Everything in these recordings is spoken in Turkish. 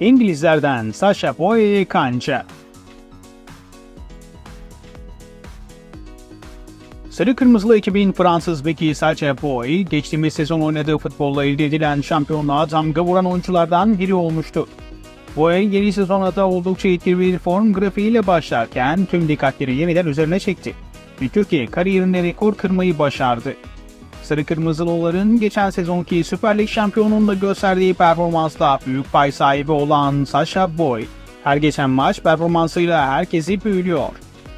İngilizlerden Sasha Boy Kança. Sarı Kırmızılı ekibin Fransız beki Sacha Boy, geçtiğimiz sezon oynadığı futbolla elde edilen şampiyonluğa damga vuran oyunculardan biri olmuştu. Boy yeni sezona da oldukça etkili bir form grafiğiyle başlarken tüm dikkatleri yeniden üzerine çekti. Ve Türkiye kariyerinde rekor kırmayı başardı. Sarı Kırmızılıların geçen sezonki Süper Lig şampiyonunda gösterdiği performansla büyük pay sahibi olan Sasha Boy, her geçen maç performansıyla herkesi büyülüyor.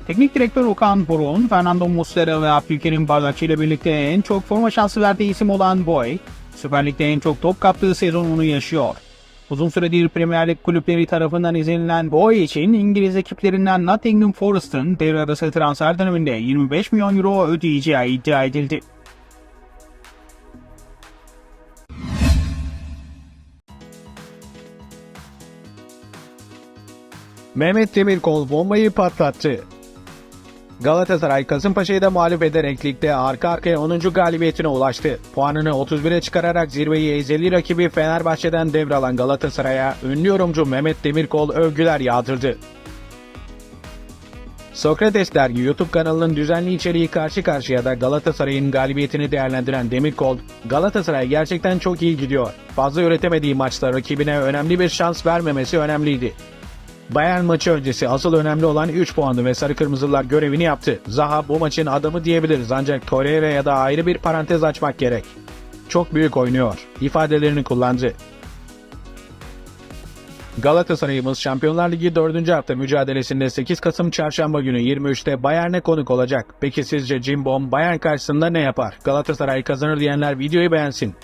Teknik direktör Okan Burun, Fernando Muslera ve Abdülkerim Bardakçı ile birlikte en çok forma şansı verdiği isim olan Boy, Süper Lig'de en çok top kaptığı sezonunu yaşıyor. Uzun süredir Premier Lig kulüpleri tarafından izlenilen Boy için İngiliz ekiplerinden Nottingham Forest'ın devre arası transfer döneminde 25 milyon euro ödeyeceği iddia edildi. Mehmet Demirkol bombayı patlattı. Galatasaray Kasımpaşa'yı da mağlup ederek ligde arka arkaya 10. galibiyetine ulaştı. Puanını 31'e çıkararak zirveyi ezeli rakibi Fenerbahçe'den devralan Galatasaray'a ünlü yorumcu Mehmet Demirkol övgüler yağdırdı. Sokrates Dergi YouTube kanalının düzenli içeriği karşı karşıya da Galatasaray'ın galibiyetini değerlendiren Demirkol, Galatasaray gerçekten çok iyi gidiyor. Fazla üretemediği maçta rakibine önemli bir şans vermemesi önemliydi. Bayern maçı öncesi asıl önemli olan 3 puanı ve sarı kırmızılar görevini yaptı. Zaha bu maçın adamı diyebiliriz ancak Torreira da ayrı bir parantez açmak gerek. Çok büyük oynuyor ifadelerini kullandı. Galatasaray'ımız Şampiyonlar Ligi 4. hafta mücadelesinde 8 Kasım Çarşamba günü 23'te Bayern'e konuk olacak. Peki sizce Cimbom Bayern karşısında ne yapar? Galatasaray kazanır diyenler videoyu beğensin.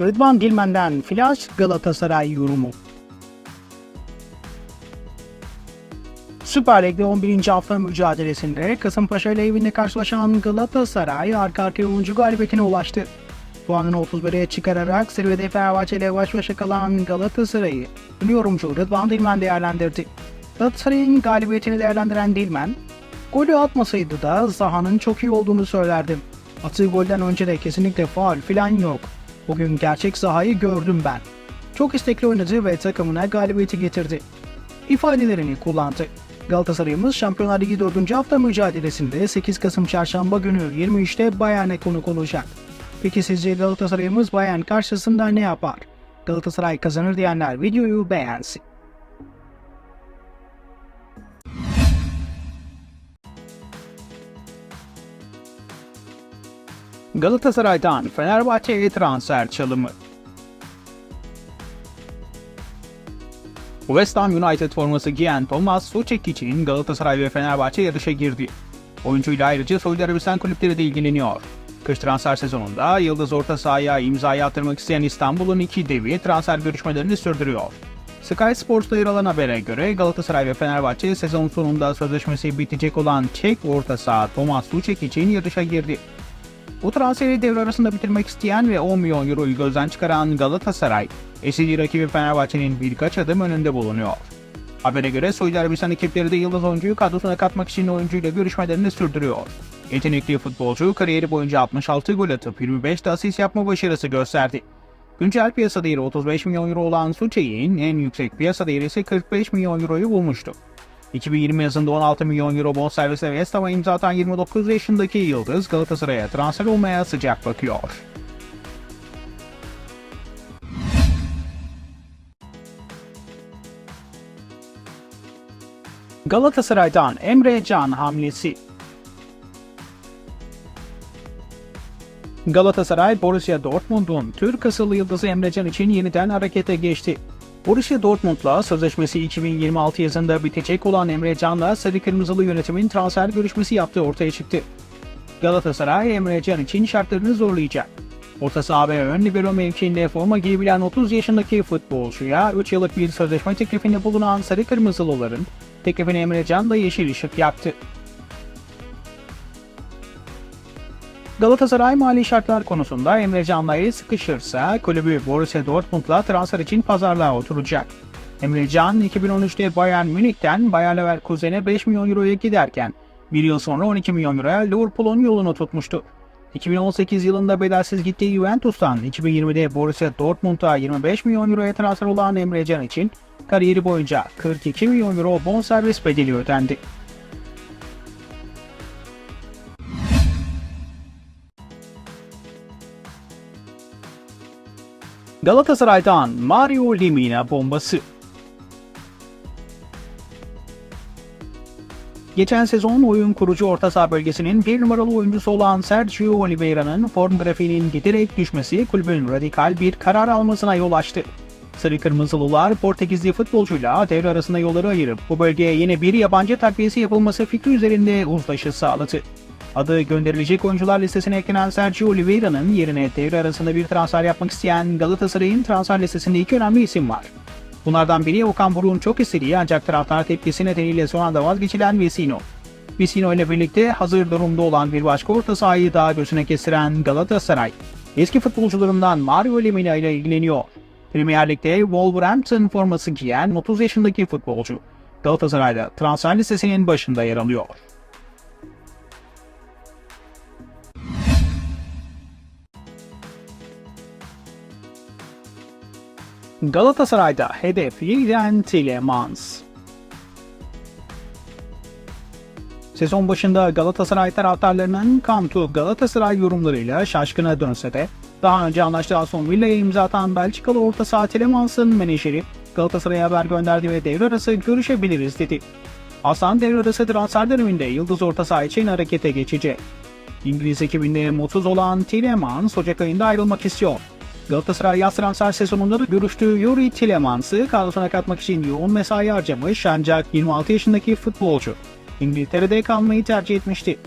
Rıdvan Dilmen'den Flash Galatasaray yorumu. Süper Lig'de 11. hafta mücadelesinde Kasımpaşa ile evinde karşılaşan Galatasaray arka arkaya 10. galibiyetine ulaştı. Puanını 31'e çıkararak zirvede Fenerbahçe ile baş başa kalan Galatasaray'ı yorumcu Rıdvan Dilmen değerlendirdi. Galatasaray'ın galibiyetini değerlendiren Dilmen, golü atmasaydı da Zaha'nın çok iyi olduğunu söylerdim. Attığı golden önce de kesinlikle faul filan yok. Bugün gerçek sahayı gördüm ben. Çok istekli oynadı ve takımına galibiyeti getirdi. İfadelerini kullandı. Galatasaray'ımız Şampiyonlar Ligi 4. hafta mücadelesinde 8 Kasım Çarşamba günü 23'te Bayern'e konuk olacak. Peki sizce Galatasaray'ımız Bayern karşısında ne yapar? Galatasaray kazanır diyenler videoyu beğensin. Galatasaray'dan Fenerbahçe'ye transfer çalımı. West Ham United forması giyen Thomas Suchek için Galatasaray ve Fenerbahçe yarışa girdi. Oyuncuyla ayrıca Suudi Arabistan kulüpleri de ilgileniyor. Kış transfer sezonunda Yıldız orta sahaya imzayı attırmak isteyen İstanbul'un iki devi transfer görüşmelerini sürdürüyor. Sky Sports'ta yer alan habere göre Galatasaray ve Fenerbahçe sezon sonunda sözleşmesi bitecek olan Çek orta saha Thomas Suchek için yarışa girdi. Bu transferi devre arasında bitirmek isteyen ve 10 milyon euroyu gözden çıkaran Galatasaray, eski rakibi Fenerbahçe'nin birkaç adım önünde bulunuyor. Habere göre Suudi Arabistan ekipleri de Yıldız oyuncuyu kadrosuna katmak için oyuncuyla görüşmelerini sürdürüyor. Yetenekli futbolcu kariyeri boyunca 66 gol atıp 25 de asist yapma başarısı gösterdi. Güncel piyasa değeri 35 milyon euro olan Suçey'in en yüksek piyasa değeri ise 45 milyon euroyu bulmuştu. 2020 yazında 16 milyon euro bonservisle West Ham'a imza atan 29 yaşındaki Yıldız Galatasaray'a transfer olmaya sıcak bakıyor. Galatasaray'dan Emre Can hamlesi Galatasaray, Borussia Dortmund'un Türk asıllı yıldızı Emre Can için yeniden harekete geçti. Borussia Dortmund'la sözleşmesi 2026 yazında bitecek olan Emre Can'la Sarı Kırmızılı yönetimin transfer görüşmesi yaptığı ortaya çıktı. Galatasaray Emre Can için şartlarını zorlayacak. Orta saha ve ön libero mevkiinde forma giyebilen 30 yaşındaki futbolcuya 3 yıllık bir sözleşme teklifinde bulunan Sarı Kırmızılıların teklifine Emre Can da yeşil ışık yaktı. Galatasaray mali şartlar konusunda Emre Can'la el sıkışırsa kulübü Borussia Dortmund'la transfer için pazarlığa oturacak. Emre Can 2013'te Bayern Münih'ten Bayer Leverkusen'e 5 milyon euroya giderken Bir yıl sonra 12 milyon euroya Liverpool'un yolunu tutmuştu. 2018 yılında bedelsiz gittiği Juventus'tan 2020'de Borussia Dortmund'a 25 milyon euroya transfer olan Emre Can için kariyeri boyunca 42 milyon euro bonservis bedeli ödendi. Galatasaray'dan Mario Lemina bombası. Geçen sezon oyun kurucu orta saha bölgesinin bir numaralı oyuncusu olan Sergio Oliveira'nın form grafiğinin giderek düşmesi kulübün radikal bir karar almasına yol açtı. Sarı Kırmızılılar Portekizli futbolcuyla devre arasında yolları ayırıp bu bölgeye yeni bir yabancı takviyesi yapılması fikri üzerinde uzlaşı sağladı. Adı gönderilecek oyuncular listesine eklenen Sergio Oliveira'nın yerine devre arasında bir transfer yapmak isteyen Galatasaray'ın transfer listesinde iki önemli isim var. Bunlardan biri Okan Buruk'un çok istediği ancak taraftar tepkisi nedeniyle son anda vazgeçilen Vecino. Vecino ile birlikte hazır durumda olan bir başka orta sahayı daha gözüne kestiren Galatasaray, eski futbolcularından Mario Lemina ile ilgileniyor. Premier Lig'de Wolverhampton forması giyen 30 yaşındaki futbolcu, Galatasaray'da transfer listesinin başında yer alıyor. Galatasaray'da hedef yeniden Tielemans. Sezon başında Galatasaray taraftarlarının Kantu Galatasaray yorumlarıyla şaşkına dönse de daha önce anlaştığı Aston Villa'ya imza atan Belçikalı orta saha Tielemans'ın menajeri Galatasaray'a haber gönderdi ve devre arası görüşebiliriz dedi. Aslan devre arası transfer döneminde Yıldız orta saha için harekete geçecek. İngiliz ekibinde mutsuz olan Tielemans Ocak ayında ayrılmak istiyor. Galatasaray yaz transfer sezonunda da görüştüğü Yuri Tielemans'ı kadrosuna katmak için yoğun mesai harcamış ancak 26 yaşındaki futbolcu İngiltere'de kalmayı tercih etmişti.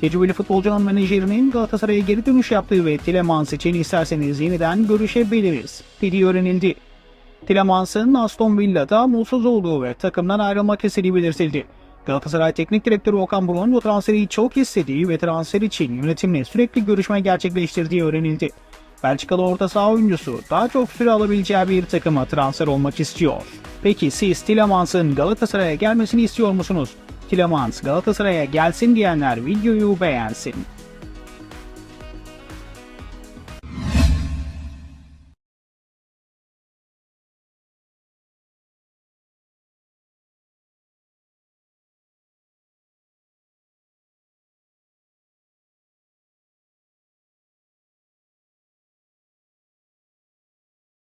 Tecrübeli futbolcunun menajerinin Galatasaray'a geri dönüş yaptığı ve Tielemans için isterseniz yeniden görüşebiliriz dediği öğrenildi. Tielemans'ın Aston Villa'da mutsuz olduğu ve takımdan ayrılmak istediği belirtildi. Galatasaray Teknik Direktörü Okan Buruk'un bu transferi çok istediği ve transfer için yönetimle sürekli görüşme gerçekleştirdiği öğrenildi. Belçikalı orta saha oyuncusu daha çok süre alabileceği bir takıma transfer olmak istiyor. Peki siz Tielemans'ın Galatasaray'a gelmesini istiyor musunuz? Tielemans Galatasaray'a gelsin diyenler videoyu beğensin.